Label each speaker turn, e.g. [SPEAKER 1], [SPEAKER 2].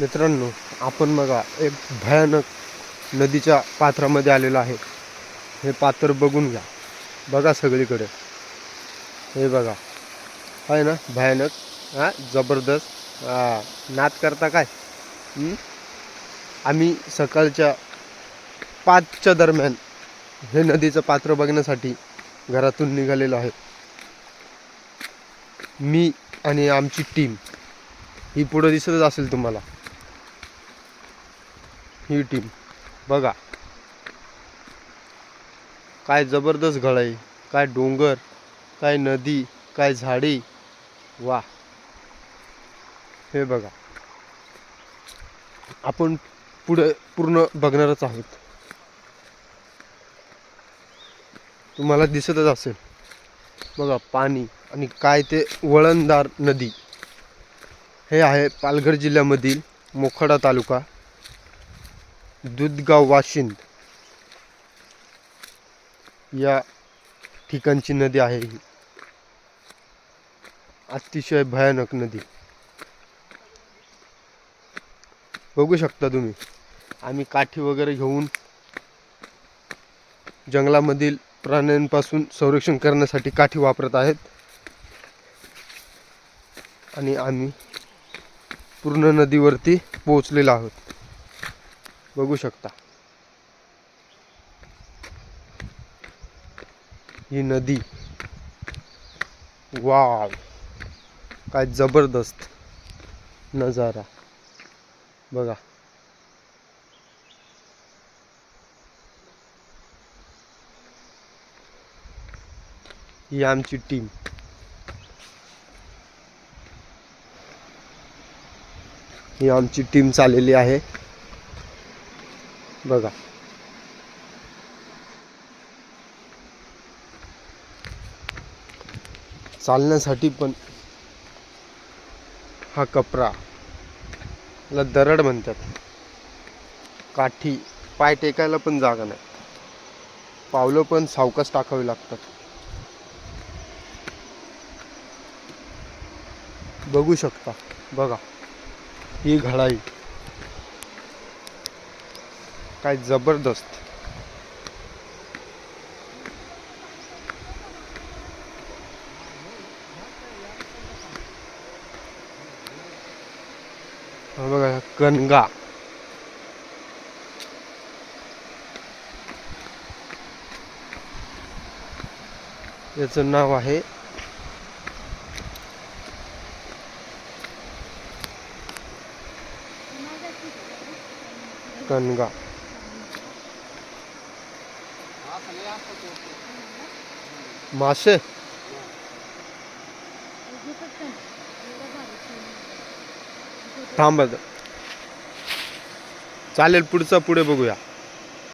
[SPEAKER 1] मित्रांनो आपण बघा एक भयानक नदीच्या पात्रामध्ये आलेलो आहे. हे पात्र बघून घ्या. बघा सगळीकडे. हे बघा. आहे ना? भयानक. हा? जबरदस्त. नात नाद करता काय? आम्ही सकाळच्या पाचच्या दरम्यान हे नदीचं पात्र बघण्यासाठी घरातून निघालेलो आहे. मी आणि आमची टीम ही पुढं दिसतच असेल तुम्हाला. ही टीम बघा. काय जबरदस्त घळ काय डोंगर काय नदी काय झाडी. वा हे बघा. आपण पुढे पूर्ण बघणारच आहोत. तुम्हाला दिसतच असेल. बघा पाणी आणि काय ते वळणदार नदी. हे आहे पालघर जिल्ह्यामधील मोखाडा तालुका. दुधगाव वाशिंद या ठिकाणची नदी आहे ही. अतिशय भयानक नदी. बघू शकता तुम्ही आम्ही काठी वगैरे घेऊन जंगलामधील प्राण्यांपासून संरक्षण करण्यासाठी काठी वापरत आहेत. आणि आम्ही पूर्ण नदीवरती पोहोचलेलो आहोत. बघू शकता. ही नदी. वाव. काय जबरदस्त नजारा. बघा. ही आमची टीम ही आमची टीम चाललेली आहे. बघा. चालण्यासाठी पण हा कपरा ला दरड म्हणतात. काठी पाय टेकायला पण जागा नाही. पावलं पण सावकाश टाकावी लागतात. बघू शकता. बघा ही घडाई. काय जबरदस्त. बघा कनगा याचं नाव आहे कनगा मासे थांबत चालेल पुढचा पुढे बघूया